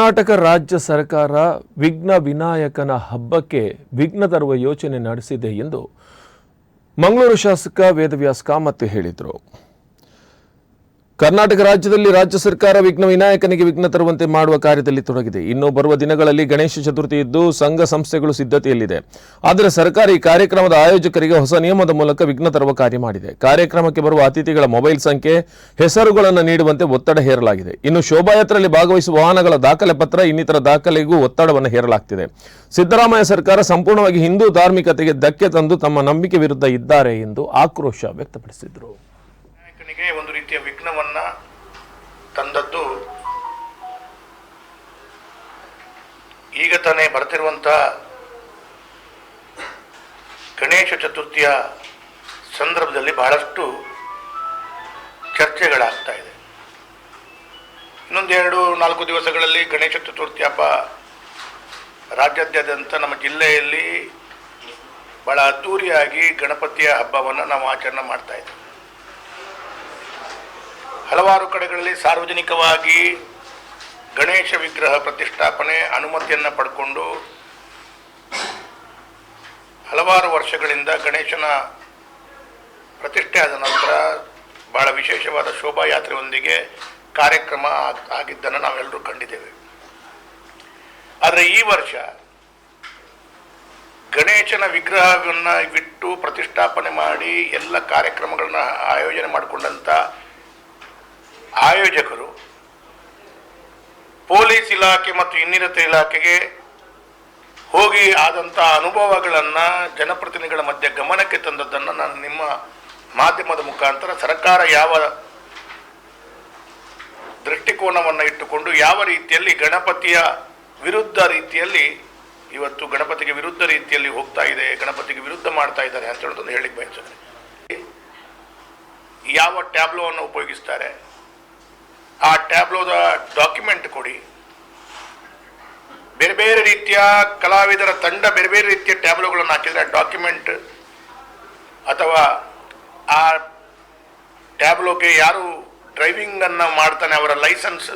ಕರ್ನಾಟಕ ರಾಜ್ಯ ಸರ್ಕಾರ ವಿಘ್ನ ವಿನಾಯಕನ ಹಬ್ಬಕ್ಕೆ ವಿಘ್ನ ತರುವ ಯೋಚನೆ ನಡೆಸಿದೆ ಎಂದು ಮಂಗಳೂರು ಶಾಸಕ ವೇದವ್ಯಾಸ್ ಕಾಮತ್ ಹೇಳಿದರು. ಕರ್ನಾಟಕ ರಾಜ್ಯದಲ್ಲಿ ರಾಜ್ಯ ಸರ್ಕಾರ ವಿಘ್ನ ವಿನಾಯಕನಿಗೆ ವಿಘ್ನ ತರುವಂತೆ ಮಾಡುವ ಕಾರ್ಯದಲ್ಲಿ ತೊಡಗಿದೆ. ಇನ್ನು ಬರುವ ದಿನಗಳಲ್ಲಿ ಗಣೇಶ ಚತುರ್ಥಿ ಇದ್ದು ಸಂಘ ಸಂಸ್ಥೆಗಳು ಸಿದ್ಧತೆಯಲ್ಲಿದೆ. ಆದರೆ ಸರ್ಕಾರ ಈ ಕಾರ್ಯಕ್ರಮದ ಆಯೋಜಕರಿಗೆ ಹೊಸ ನಿಯಮದ ಮೂಲಕ ವಿಘ್ನ ತರುವ ಕಾರ್ಯ ಮಾಡಿದೆ. ಕಾರ್ಯಕ್ರಮಕ್ಕೆ ಬರುವ ಅತಿಥಿಗಳ ಮೊಬೈಲ್ ಸಂಖ್ಯೆ, ಹೆಸರುಗಳನ್ನು ನೀಡುವಂತೆ ಒತ್ತಡ ಹೇರಲಾಗಿದೆ. ಇನ್ನು ಶೋಭಾಯಾತ್ರೆಯಲ್ಲಿ ಭಾಗವಹಿಸುವ ವಾಹನಗಳ ದಾಖಲೆ ಪತ್ರ, ಇನ್ನಿತರ ದಾಖಲೆಗೂ ಒತ್ತಡವನ್ನು ಹೇರಲಾಗ್ತಿದೆ. ಸಿದ್ದರಾಮಯ್ಯ ಸರ್ಕಾರ ಸಂಪೂರ್ಣವಾಗಿ ಹಿಂದೂ ಧಾರ್ಮಿಕತೆಗೆ ಧಕ್ಕೆ ತಂದು ತಮ್ಮ ನಂಬಿಕೆ ವಿರುದ್ಧ ಇದ್ದಾರೆ ಎಂದು ಆಕ್ರೋಶ ವ್ಯಕ್ತಪಡಿಸಿದರು. ನಾಯಕನಿಗೆ ಒಂದು ರೀತಿಯ ವಿಘ್ನವನ್ನ ತಂದದ್ದು ಈಗ ತಾನೇ ಬರ್ತಿರುವಂಥ ಗಣೇಶ ಚತುರ್ಥಿಯ ಸಂದರ್ಭದಲ್ಲಿ ಬಹಳಷ್ಟು ಚರ್ಚೆಗಳಾಗ್ತಾ ಇದೆ. ಇನ್ನೊಂದೆರಡು, ನಾಲ್ಕು ದಿವಸಗಳಲ್ಲಿ ಗಣೇಶ ಚತುರ್ಥಿ ಹಬ್ಬ ರಾಜ್ಯಾದ್ಯಂತ ನಮ್ಮ ಜಿಲ್ಲೆಯಲ್ಲಿ ಬಹಳ ಅದ್ದೂರಿಯಾಗಿ ಗಣಪತಿಯ ಹಬ್ಬವನ್ನು ನಾವು ಆಚರಣೆ ಮಾಡ್ತಾ ಇದ್ದೇವೆ. ಹಲವಾರು ಕಡೆಗಳಲ್ಲಿ ಸಾರ್ವಜನಿಕವಾಗಿ ಗಣೇಶ ವಿಗ್ರಹ ಪ್ರತಿಷ್ಠಾಪನೆ ಅನುಮತಿಯನ್ನು ಪಡ್ಕೊಂಡು ಹಲವಾರು ವರ್ಷಗಳಿಂದ ಗಣೇಶನ ಪ್ರತಿಷ್ಠೆ ಆದ ನಂತರ ಭಾಳ ವಿಶೇಷವಾದ ಶೋಭಾಯಾತ್ರೆಯೊಂದಿಗೆ ಕಾರ್ಯಕ್ರಮ ಆಗ್- ಆಗಿದ್ದನ್ನು ನಾವೆಲ್ಲರೂ ಕಂಡಿದ್ದೇವೆ. ಆದರೆ ಈ ವರ್ಷ ಗಣೇಶನ ವಿಗ್ರಹವನ್ನು ಬಿಟ್ಟು ಪ್ರತಿಷ್ಠಾಪನೆ ಮಾಡಿ ಎಲ್ಲ ಕಾರ್ಯಕ್ರಮಗಳನ್ನ ಆಯೋಜನೆ ಮಾಡಿಕೊಂಡಂಥ ಆಯೋಜಕರು ಪೊಲೀಸ್ ಇಲಾಖೆ ಮತ್ತು ಇನ್ನಿತರ ಇಲಾಖೆಗೆ ಹೋಗಿ ಆದಂಥ ಅನುಭವಗಳನ್ನು ಜನಪ್ರತಿನಿಧಿಗಳ ಮಧ್ಯೆ ಗಮನಕ್ಕೆ ತಂದದ್ದನ್ನು ನಾನು ನಿಮ್ಮ ಮಾಧ್ಯಮದ ಮುಖಾಂತರ ಸರ್ಕಾರ ಯಾವ ದೃಷ್ಟಿಕೋನವನ್ನು ಇಟ್ಟುಕೊಂಡು ಯಾವ ರೀತಿಯಲ್ಲಿ ಗಣಪತಿಯ ವಿರುದ್ಧ ರೀತಿಯಲ್ಲಿ ಇವತ್ತು ಗಣಪತಿಗೆ ವಿರುದ್ಧ ರೀತಿಯಲ್ಲಿ ಹೋಗ್ತಾ ಇದೆ, ಗಣಪತಿಗೆ ವಿರುದ್ಧ ಮಾಡ್ತಾ ಇದ್ದಾರೆ ಅಂತ ಹೇಳೋದನ್ನು ಹೇಳಿಕ್ಕೆ ಬಯಸ್ತದೆ ಯಾವ ಟ್ಯಾಬ್ಲೋವನ್ನು ಉಪಯೋಗಿಸ್ತಾರೆ? ಆ ಟ್ಯಾಬ್ಲೋದ ಡಾಕ್ಯುಮೆಂಟ್ ಕೊಡಿ. ಬೇರೆ ಬೇರೆ ರೀತಿಯ ಕಲಾವಿದರ ತಂಡ ಬೇರೆ ಬೇರೆ ರೀತಿಯ ಟ್ಯಾಬ್ಲೋಗಳನ್ನು ಹಾಕಿದರೆ ಡಾಕ್ಯುಮೆಂಟ್ ಅಥವಾ ಆ ಟ್ಯಾಬ್ಲೋಗೆ ಯಾರು ಡ್ರೈವಿಂಗನ್ನು ಮಾಡ್ತಾನೆ ಅವರ ಲೈಸೆನ್ಸ್